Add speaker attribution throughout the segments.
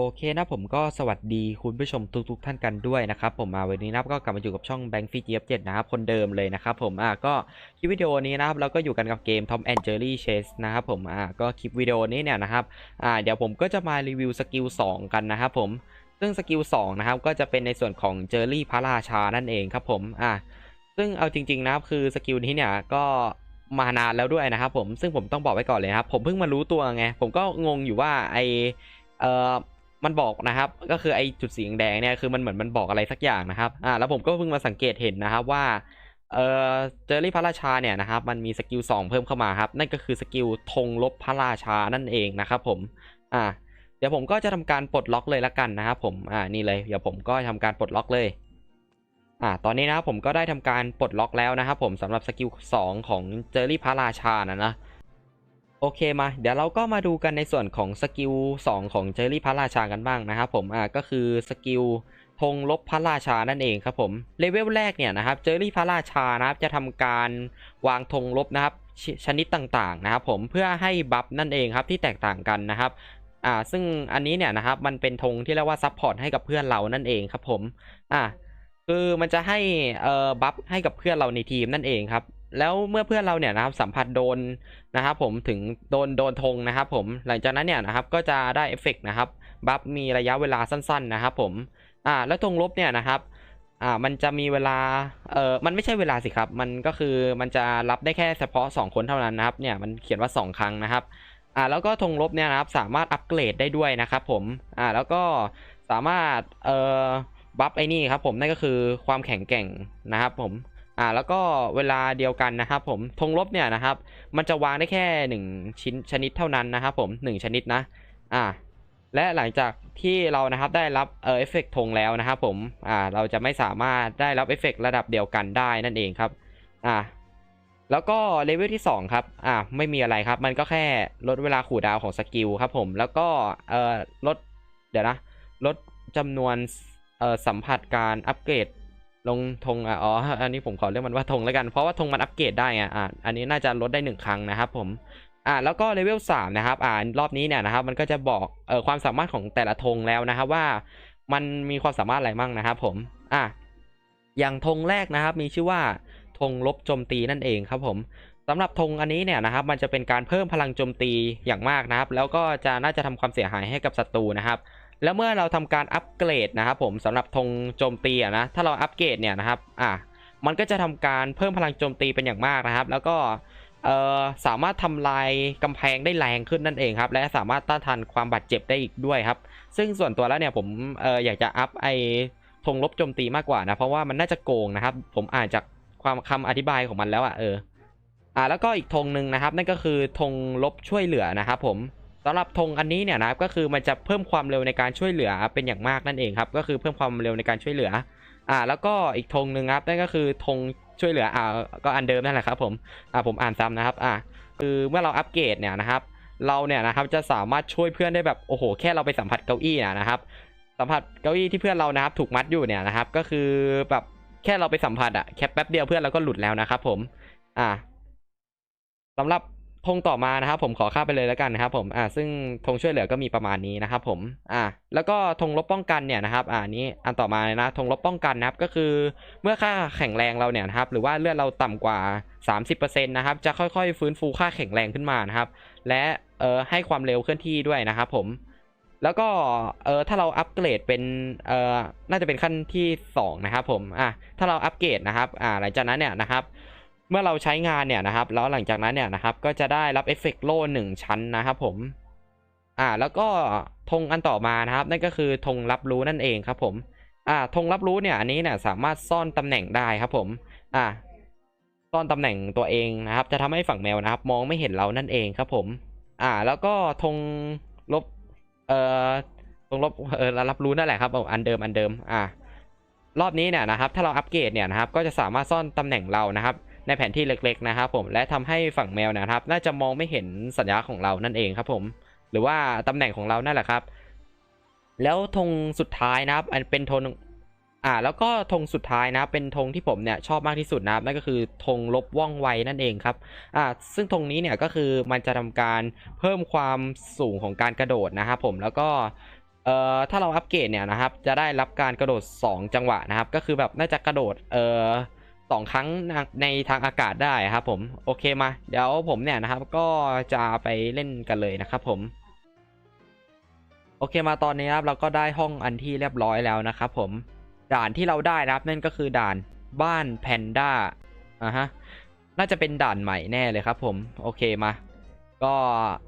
Speaker 1: โอเคนะผมก็สวัสดีคุณผู้ชมทุกๆทท่านกันด้วยนะครับผมมาวันนี้นะก็กลับมาอยู่กับช่อง Bank f e e เจ็ดนะครับคนเดิมเลยนะครับผมอ่าก็คลิปวิดีโอนี้นะครับเราก็อยู่กันกับเกม Tom and Jerry Chase นะครับผมอ่าก็คลิปวิดีโอนี้เนี่ยนะครับอ่าเดี๋ยวผมก็จะมารีวิวสกิล2กันนะครับผมซึ่งสกิล2นะครับก็จะเป็นในส่วนของ Jerry พระราชานั่นเองครับผมอ่าซึ่งเอาจริงๆนะครับคือสกิลนี้เนี่ยก็มานานแล้วด้วยนะครับผมซึ่งผมต้องบอกไว้ก่อนเลยครับผมเพิ่งมารู้ตัวไงผมก็งงอยู่ว่าไอเอ่อ มันบอกนะครับ ก็คือไอ้จุดสีแดงเนี่ยคือมันเหมือนมันบอกอะไรสักอย่างนะครับอ่าแล้วผมก็เพิ่งมาสังเกตเห็นนะครับว่าเออเจอรี่พระราชาเนี่ยนะครับมันมีสกิล2เพิ่มเข้ามาครับ นั่นก็คือสกิลธงลบพระราชานั่นเองนะครับผมอ่าเดี๋ยวผมก็จะทำการปลดล็อกเลยละกันนะครับผมอ่านี่เลยเดี๋ยวผมก็ทำการปลดล็อกเลยอ่าตอนนี้นะครับผมก็ได้ทำการปลดล็อกแล้วนะครับผมสำหรับสกิล2ของเจอรี่พระราชานะนะ โอเคมา เดี๋ยวเราก็มาดูกันในส่วนของสกิล 2 ของเจอรี่พระราชากันบ้างนะครับผมอ่าก็คือสกิลธงลบพระราชานั่นเองครับผมเลเวลแรกเนี่ยนะครับเจอรี่พระราชานะครับจะทำการวางธงลบนะครับชชนิดต่างๆนะครับผมเพื่อให้บัฟนั่นเองครับที่แตกต่างกันนะครับอ่าซึ่งอันนี้เนี่ยนะครับมันเป็นธงที่เรียกว่าซับพอร์ตให้กับเพื่อนเรานั่นเองครับผมอ่าคือมันจะให้เอ่อบัฟให้กับเพื่อนเราในทีมนั่นเองครับ แล้วเมื่อเพื่อนเราเนี่ยนะครับสัมผัสโดนนะครับผมถึงโดนโดนธงนะครับผมหลังจากนั้นเนี่ยนะครับก็จะได้เอฟเฟกต์นะครับบัฟมีระยะเวลาสั้นๆนะครับผมอ่าแล้วธงลบเนี่ยนะครับอ่ามันจะมีเวลาเอ่อมันไม่ใช่เวลาสิครับ มันก็คือมันจะรับได้แค่เฉพาะ 2 คนเท่านั้นนะครับเนี่ยมันเขียนว่า 2 ครั้งนะครับอ่าแล้วก็ธงลบเนี่ยนะครับสามารถอัปเกรดได้ด้วยนะครับผมอ่าแล้วก็สามารถเอ่อบัฟไอ้นี่ครับผมนั่นก็คือความแข็งแกร่งนะครับผม อ่าแล้วก็เวลาเดียวกันนะครับผมธงลบเนี่ยนะครับ มันจะวางได้แค่ 1 ชิ้นชนิดเท่านั้นนะครับผม 1 ชนิดนะอ่าและหลังจากที่เรานะครับได้รับเออเอฟเฟกต์ธงแล้วนะครับผมอ่าเราจะไม่สามารถได้รับเอฟเฟกต์ระดับเดียวกันได้นั่นเองครับอ่าแล้วก็เลเวลที่ 2 ครับ อ่า ไม่มีอะไรครับ มันก็แค่ลดเวลาขู่ดาวของสกิลครับผม แล้วก็ เอ่อ ลด เดี๋ยวนะ ลดจำนวน เอ่อ สัมผัสการอัปเกรด ลงธงอะอ๋อ อันนี้ผมขอเรียกมันว่าธงแล้วกัน เพราะว่าธงมันอัปเกรดได้ไงอะอันนี้น่าจะลดได้หนึ่งครั้งนะครับผม อ่า แล้วก็เลเวลสามนะครับ อ่ารอบนี้เนี่ยนะครับ มันก็จะบอกเอ่อความสามารถของแต่ละธงแล้วนะครับว่า มันมีความสามารถอะไรมั่งนะครับผม อะอย่างธงแรกนะครับ มีชื่อว่าธงลบโจมตีนั่นเองครับผมสำหรับธงอันนี้เนี่ยนะครับ มันจะเป็นการเพิ่มพลังโจมตีอย่างมากนะครับ แล้วก็จะน่าจะทำความเสียหายให้กับศัตรูนะครับ แล้วเมื่อเราทำการอัปเกรดนะครับผมสำหรับธงโจมตีนะถ้าเราอัปเกรดเนี่ยนะครับอะมันก็จะทำการเพิ่มพลังโจมตีเป็นอย่างมากนะครับ แล้วก็เอ่อสามารถทำลายกำแพงได้แรงขึ้นนั่นเองครับ และสามารถต้านทานความบาดเจ็บได้อีกด้วยครับ ซึ่งส่วนตัวแล้วเนี่ยผมเอ่ออยากจะอัพไอ้ธงลบโจมตีมากกว่านะ เพราะว่ามันน่าจะโกงนะครับ ผมอ่านจากความคำอธิบายของมันแล้วอะเอออ่าแล้วก็อีกธงหนึ่งนะครับ นั่นก็คือธงลบช่วยเหลือนะครับผม สำหรับธงอันนี้เนี่ยนะครับก็คือมันจะเพิ่มความเร็วในการช่วยเหลือเป็นอย่างมากนั่นเองครับก็คือเพิ่มความเร็วในการช่วยเหลืออ่าแล้วก็อีกธงหนึ่งครับนั่นก็คือธงช่วยเหลืออ่าก็อันเดิมนั่นแหละครับผมอ่าผมอ่านซ้ำนะครับอ่าคือเมื่อเราอัปเกรดเนี่ยนะครับ เราเนี่ยนะครับจะสามารถช่วยเพื่อนได้แบบโอ้โห แค่เราไปสัมผัสเก้าอี้นะนะครับสัมผัสเก้าอี้ที่เพื่อนเรานะครับ ถูกมัดอยู่เนี่ยนะครับ ก็คือแบบแค่เราไปสัมผัสอะแค่แป๊บเดียวเพื่อนเราก็หลุดแล้วนะครับผม อ่าสำหรับ ธงต่อมานะครับผมขอข้าไปเลยแล้วกันนะครับผมอ่าซึ่งธงช่วยเหลือก็มีประมาณนี้นะครับผมอ่าแล้วก็ธงลบป้องกันเนี่ยนะครับอ่านี้อันต่อมาเลยนะธงลบป้องกันนะครับก็คือเมื่อค่าแข็งแรงเราเนี่ยนะครับหรือว่าเลือดเราต่ำกว่า 30%นะครับจะค่อยๆ ฟื้นฟูค่าแข็งแรงขึ้นมานะครับและเอ่อให้ความเร็วเคลื่อนที่ด้วยนะครับผมแล้วก็เออถ้าเราอัปเกรดเป็นเออน่าจะเป็นขั้นที่ 2 นะครับผมอะถ้าเราอัปเกรดนะครับอ่าหลังจากนั้นเนี่ยนะครับ เมื่อเราใช้งานเนี่ยนะครับ แล้วหลังจากนั้นเนี่ยนะครับ ก็จะได้รับเอฟเฟกต์โล่หนึ่งชั้นนะครับผม อ่า แล้วก็ธงอันต่อมานะครับ นั่นก็คือธงรับรู้นั่นเองครับผม อ่าธงรับรู้เนี่ย อันนี้เนี่ยสามารถซ่อนตำแหน่งได้ครับผม อ่า ซ่อนตำแหน่งตัวเองนะครับ จะทำให้ฝั่งแมวนะครับ มองไม่เห็นเรานั่นเองครับผม อ่า แล้วก็ธงลบ เอ่อธงลบ เอ่อ รับรู้นั่นแหละครับ อันเดิม อันเดิม อ่ารอบนี้เนี่ยนะครับ ถ้าเราอัปเกรดเนี่ยนะครับ ก็จะสามารถซ่อนตำแหน่งเรานะครับ ในแผนที่เล็กๆนะครับผมและทำให้ฝั่งแมวนะครับ น่าจะมองไม่เห็นสัญญาของเรานั่นเองครับผม หรือว่าตำแหน่งของเรานั่นแหละครับ แล้วธงสุดท้ายนะครับ อันเป็นธงอ่าแล้วก็ธงสุดท้ายนะเป็นธงที่ผมเนี่ยชอบมากที่สุดนะครับนั่นก็คือธงลบว่องไวนั่นเองครับอ่าซึ่งธงนี้เนี่ยก็คือมันจะทำการเพิ่มความสูงของการกระโดดนะครับผมแล้วก็เเอ่อถ้าเราอัปเกรดเนี่ยนะครับจะได้รับการกระโดด 2 จังหวะนะครับ ก็คือแบบน่าจะกระโดดเอ่อ สองครั้งในทางอากาศได้ครับผมโอเคมา เดี๋ยวผมเนี่ยนะครับ ก็จะไปเล่นกันเลยนะครับผม โอเคมาตอนนี้ครับเราก็ได้ห้องอันที่เรียบร้อยแล้วนะครับผมด่านที่เราได้นะครับนั่นก็คือด่านบ้านแพนด้าอะฮะน่าจะเป็นด่านใหม่แน่เลยครับ ผมโอเคมา ก็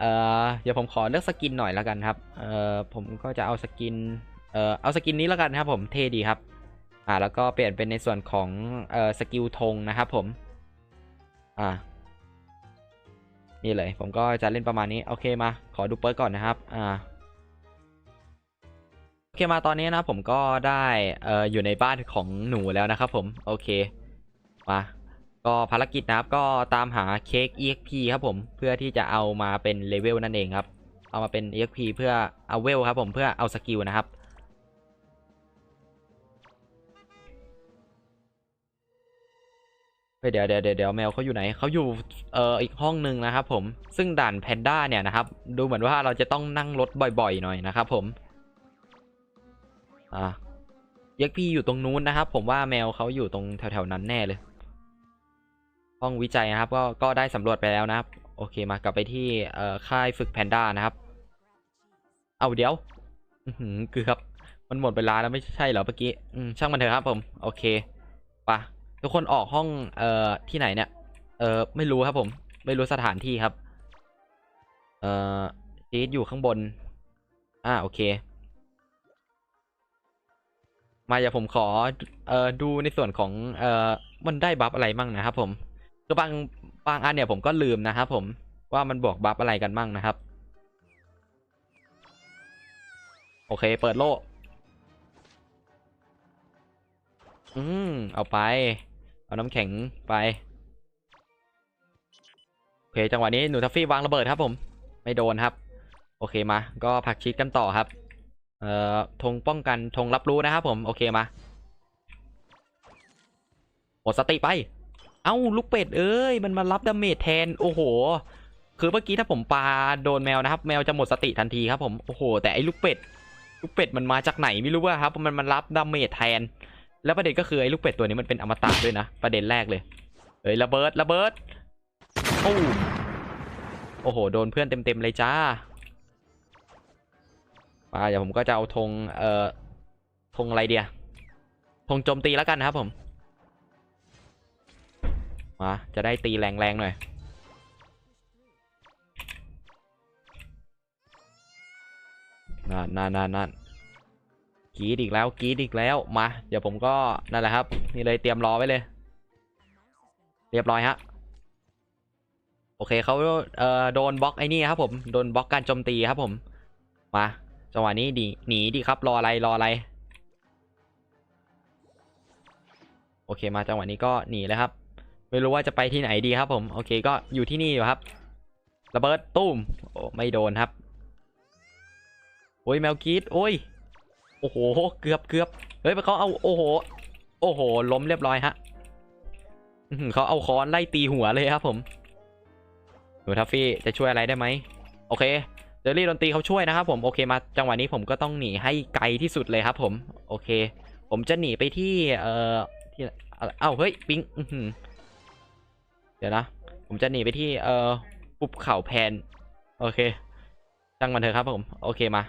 Speaker 1: เออเดี๋ยวผมขอเลือกสกินหน่อยแล้วกันครับเออผมก็จะเอาสกินเออเอาสกินนี้แล้วกันครับ ผมเท่ดีครับ อ่าแล้วก็เปลี่ยนเป็นในส่วนของเอ่อสกิลธงนะครับผม อ่า นี่เลยผมก็จะเล่นประมาณนี้ โอเคมา ขอดูเปิร์กก่อนนะครับ อ่าโอเคมาตอนนี้นะผมก็ได้เอ่ออยู่ในบ้านของหนูแล้วนะครับผม โอเค มาก็ภารกิจนะครับก็ตามหาเค้ก EXP ครับผมเพื่อที่จะเอามาเป็นเลเวลนั่นเองครับ เอามาเป็น EXP เพื่อเอาเวลครับผมเพื่อเอาสกิลนะครับ เดี๋ยวเดี๋ยวเดี๋ยวแมวเขาอยู่ไหนเขาอยู่เอ่ออีกห้องหนึ่งนะครับผมซึ่งด่านแพนด้าเนี่ยนะครับดูเหมือนว่าเราจะต้องนั่งรถบ่อยๆหน่อยนะครับผมอะยักษ์พี่อยู่ตรงนู้นนะครับ ผมว่าแมวเขาอยู่ตรงแถวๆนั้นแน่เลย ห้องวิจัยนะครับ ก็ก็ได้สำรวจไปแล้วนะครับ โอเคมากลับไปที่เอ่อค่ายฝึกแพนด้านะครับ เอาเดี๋ยวอือหือเกือบมันหมดเวลาแล้วไม่ใช่เหรอเมื่อกี้อืมช่างมันเถอะครับผม โอเคไปะ ทุกคนออกห้องเอ่อที่ไหนเนี่ยเออไม่รู้ครับผม ไม่รู้สถานที่ครับ เอ่อจีดอยู่ข้างบน อ่าโอเค มาเดี๋ยวผมขอเอ่อดูในส่วนของเอ่อมันได้บัฟอะไรมั่งนะครับผมคือบางบางอันเนี่ยผมก็ลืมนะครับผมว่ามันบวกบัฟอะไรกันมั่งนะครับ โอเค เปิดโล่อืม เอาไป เอาน้ำแข็งไปโอเคจังหวะนี้หนูทัฟฟี่วางระเบิดครับผม ไม่โดนครับ โอเคมา ก็ผักชิดกันต่อครับ เอ่อธงป้องกันธงรับรู้นะครับผมโอเคมาหมดสติไป เอ้าลูกเป็ดเอ้ยมันมารับดาเมจแทนโอ้โห คือเมื่อกี้ถ้าผมปาโดนแมวนะครับ แมวจะหมดสติทันทีครับผมโอ้โห แต่ไอ้ลูกเป็ด ลูกเป็ดมันมาจากไหนไม่รู้ว่าครับมันมันรับดาเมจแทน แล้วประเด็นก็คือไอ้ลูกเป็ดตัวนี้มันเป็นอมตะด้วยนะ ประเด็นแรกเลยเฮ้ยระเบิดระเบิดโอ้โอ้โหโดนเพื่อนเต็มๆเลยจ้ามาเดี๋ยวผมก็จะเอาธงเอ่อธงอะไรเดียธงโจมตีแล้วกันนะครับผมมาจะได้ตีแรงๆหน่อยนั่นนั่นนั่นนั่น กรีดอีกแล้วกรีดอีกแล้วมา เดี๋ยวผมก็นั่นแหละครับ นี่เลยเตรียมรอไว้เลย เรียบร้อยฮะโอเคเขาเอ่อโดนบล็อกไอ้นี่ครับผมโดนบล็อกการโจมตีครับผมมาจังหวะนี้ดีหนีดีครับรออะไรรออะไรโอเคมาจังหวะนี้ก็หนีเลยครับ ไม่รู้ว่าจะไปที่ไหนดีครับผมโอเคก็อยู่ที่นี่อยู่ครับระเบิดตุ้มโอ้ไม่โดนครับโอ้ยแมวกีดโอ้ย โอ้โห เกือบเกือบเฮ้ยเขาเอาโอ้โห โอ้โห ล้มเรียบร้อยฮะเขาเอาค้อนไล่ตีหัวเลยครับผมหนูทัฟฟี่จะช่วยอะไรได้ไหมโอเคเดลี่ดนตรีเขาช่วยนะครับผมโอเคมาจังหวะนี้ผมก็ต้องหนีให้ไกลที่สุดเลยครับผม โอเค ผมจะหนีไปที่เอ่อที่เอ้าเฮ้ยปิงเดี๋ยวนะผมจะหนีไปที่เอ่อปุบเข่าแพน โอเคจังมันเถอะครับผม โอเคมา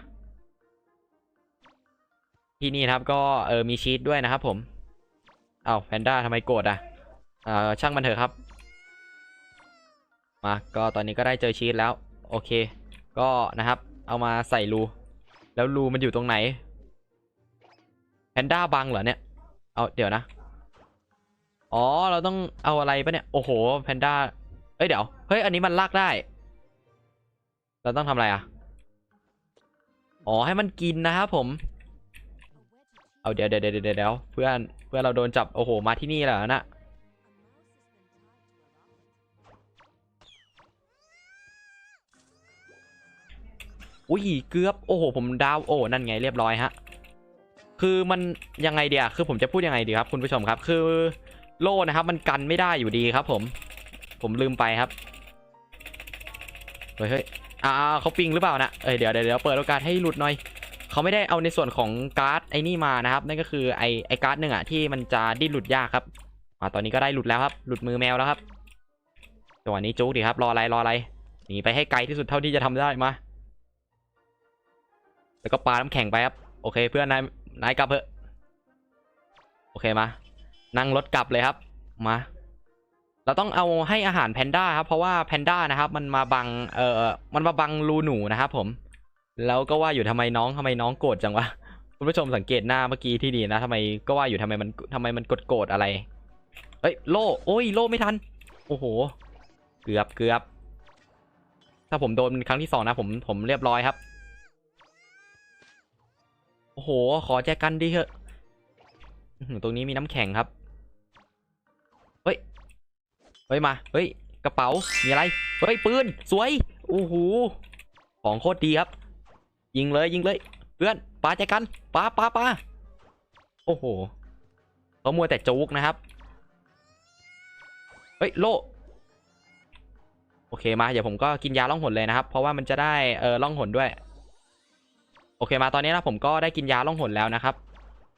Speaker 1: ที่นี่นะครับก็เออมีชีตด้วยนะครับ ผมเอ้าแพนด้าทำไมโกรธอะเอ่อช่างมันเถอะครับ มาก็ตอนนี้ก็ได้เจอชีตแล้ว โอเค ก็นะครับ เอามาใส่รูแล้วรูมันอยู่ตรงไหนแพนด้าบังเหรอเนี่ยเอาเดี๋ยวนะอ๋อเราต้องเอาอะไรปะเนี่ยโอ้โหแพนด้าเอ้ยเดี๋ยวเฮ้ยอันนี้มันลากได้ เราต้องทำอะไรอะอ๋อให้มันกินนะครับผม เอาเดี๋ยวเดี๋ยวเดี๋ยวเดี๋ยวเพื่อนเพื่อนเราโดนจับโอ้โหมาที่นี่แล้วนะอุ้ยเกือบโอ้โหผมดาวโอ้นั่นไงเรียบร้อยฮะคือมันยังไงเดียคือผมจะพูดยังไงดีครับคุณผู้ชมครับคือโล่นะครับ มันกันไม่ได้อยู่ดีครับ ผม ผมลืมไปครับเฮ้ยเฮ้ยอ่าเขาปิงหรือเปล่านะเอ้ยเดี๋ยวเดี๋ยวเปิดโอกาสให้หลุดหน่อย เขาไม่ได้เอาในส่วนของการ์ดไอ้นี่มานะครับ นั่นก็คือไอไอการ์ดหนึ่งอะที่มันจะดิ้นหลุดยากครับมาตอนนี้ก็ได้หลุดแล้วครับ หลุดมือแมวแล้วครับจังหวะนี้จุกดิครับ รออะไรรออะไรหนีไปให้ไกลที่สุดเท่าที่จะทำได้มา แล้วก็ปาน้ำแข็งไปครับ โอเค เพื่อนนายนายกลับเถอะโอเคมา นั่งรถกลับเลยครับมา เราต้องเอาให้อาหารแพนด้าครับ เพราะว่าแพนด้านะครับ มันมาบังเอ่อมันมาบังรูหนูนะครับผม แล้วก็ว่าอยู่ทำไมน้องทำไมน้องโกรธจังวะคุณผู้ชมสังเกตหน้าเมื่อกี้ที่ดีนะทำไมก็ว่าอยู่ทำไมมันทำไมมันกดโกรธอะไรเอ้ยโล่โอ้ยโล่ไม่ทัน โอ้โห เกือบเกือบ ถ้าผมโดนครั้งที่สองนะผมผมเรียบร้อยครับ โอ้โห ขอแจกันดิเถอะตรงนี้มีน้ำแข็งครับเฮ้ยเฮ้ยมาเฮ้ยกระเป๋ามีอะไรเฮ้ยปืนสวยโอ้โหของโคตรดีครับ ยิงเลยยิงเลย เพื่อนปาแจกันปาปาปาโอ้โหเขามัวแต่จุกนะครับเฮ้ยโลโอเคมาเดี๋ยวผมก็กินยาล่องหนเลยนะครับ เพราะว่ามันจะได้เออล่องหนด้วย โอเคมาตอนนี้นะผมก็ได้กินยาล่องหนแล้วนะครับ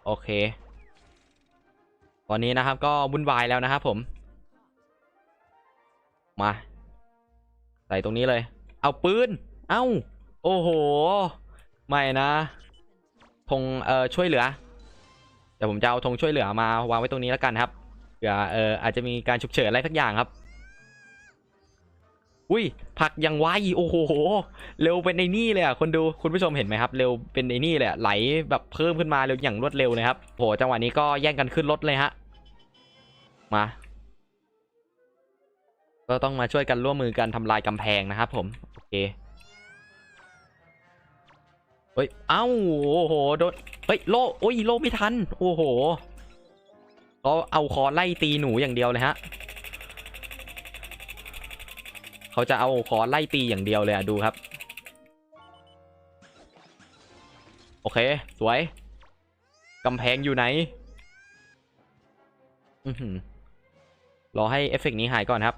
Speaker 1: โอเค ตอนนี้นะครับก็วุ่นวายแล้วนะครับผม มา ใส่ตรงนี้เลย เอาปืน เอ้า โอ้โห ไม่นะธงเอ่อช่วยเหลือเดี๋ยวผมจะเอาธงช่วยเหลือมาวางไว้ตรงนี้แล้วกันครับเผื่อเอ่ออาจจะมีการฉุกเฉินอะไรสักอย่างครับ อุ้ยผักย่างไวโอ้โหเร็วเป็นไอ้นี่เลยอะคนดูคุณผู้ชมเห็นไหมครับ เร็วเป็นไอ้นี่เลยไหลแบบเพิ่มขึ้นมาเร็วอย่างรวดเร็วเลยครับโหจังหวะนี้ก็แย่งกันขึ้นรถเลยฮะมาก็ต้องมาช่วยกันร่วมมือกันทำลายกำแพงนะครับผม โอเค เฮ้ย เอ้า โอ้โห โดน เฮ้ย โล่โอ้ย โล่ไม่ทัน โอ้โหเขาเอาคอไล่ตีหนูอย่างเดียวเลยฮะ เขาจะเอาคอไล่ตีอย่างเดียวเลยอะดูครับ โอเค สวย กำแพงอยู่ไหนอือหือรอให้เอฟเฟกต์นี้หายก่อนครับ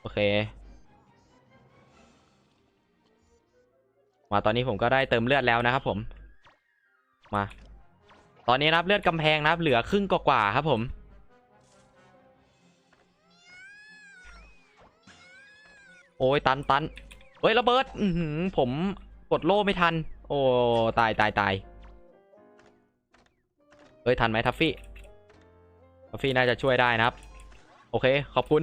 Speaker 1: โอเค มาตอนนี้ผมก็ได้เติมเลือดแล้วนะครับผม มา ตอนนี้นะครับเลือดกำแพงนะครับ เหลือครึ่งกว่าครับผม โอ้ยตันตันเฮ้ยระเบิดอืผมกดโล่ไม่ทัน โอ้ตายตายตายเฮ้ยทันไหมทัฟฟี่ทัฟฟี่น่าจะช่วยได้นะครับ โอเคขอบคุณ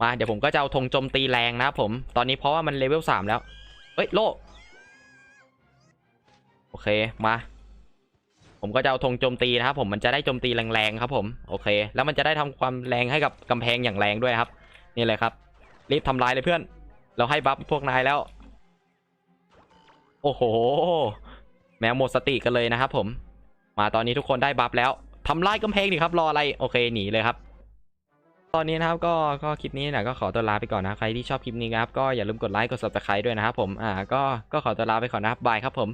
Speaker 1: มาเดี๋ยวผมก็จะเอาธงโจมตีแรงนะครับผม ตอนนี้เพราะว่ามันเลเวลสามแล้ว เฮ้ยโลโอเคมา ผมก็จะเอาธงโจมตีนะครับผมมันจะได้โจมตีแรงๆครับ ผมโอเค แล้วมันจะได้ทำความแรงให้กับกำแพงอย่างแรงด้วยครับ นี่เลยครับ รีบทำลายเลยเพื่อน เราให้บัฟพวกนายแล้ว โอ้โห แมวหมดสติกันเลยนะครับผม มาตอนนี้ทุกคนได้บัฟแล้วทำลายกำแพงดิครับรออะไรโอเคหนีเลยครับ ตอนนี้นะครับก็ก็คลิปนี้นะก็ขอตัวลาไปก่อนนะใครที่ชอบคลิปนี้นะครับก็อย่าลืมกดไลค์กดซับสไครต์ด้วยนะครับผมอ่าก็ก็ขอตัวลาไปก่อนนะครับบายครับผม